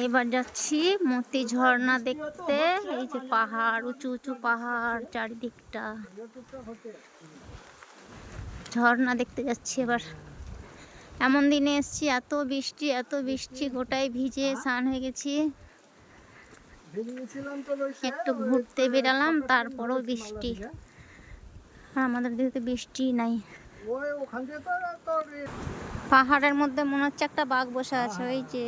এবার যাচ্ছি মতি ঝর্ণা দেখতে। এই যে পাহাড়, উঁচু উঁচু পাহাড় চারিদিকটা। ঝর্ণা দেখতে যাচ্ছি এবার। এমন দিনে এসছি, এত বৃষ্টি এত বৃষ্টি, গোটায় ভিজে স্নান হয়ে গেছি। একটু ঘুরতে বেরালাম, তারপরও বৃষ্টি। আমাদের দিকে বৃষ্টি নাই। পাহাড়ের মধ্যে মনে হচ্ছে একটা বাঘ বসে আছে, ওই যে।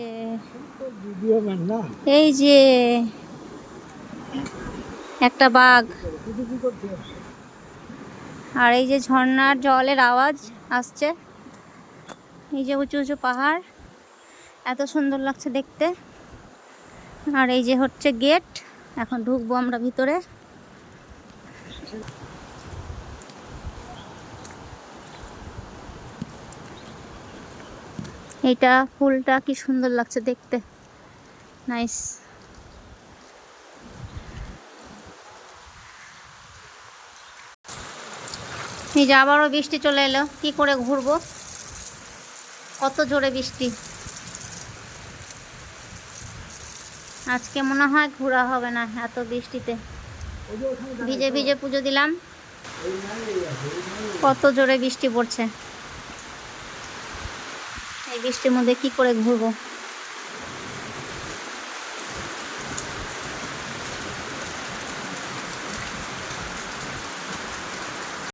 এই যে। একটা বাঘ। আর এই যে ঝর্ণার জলের আওয়াজ আসছে। এই যে উঁচু উঁচু পাহাড়। এত সুন্দর লাগছে দেখতে। আর এই যে হচ্ছে গেট। এখন ঢুকবো আমরা ভিতরে। এটা ফুলটা কি সুন্দর লাগছে দেখতে। নাইস এই যে আবারও বৃষ্টি চলে এলো, কি করে ঘুরবো? কত জোরে বৃষ্টি। আজকে মনে হয় ঘোরা হবে না এত বৃষ্টিতে। ভিজে ভিজে পুজো দিলাম। কত জোরে বৃষ্টি পড়ছে। বৃষ্টির মধ্যে কি করে ঘুরবো?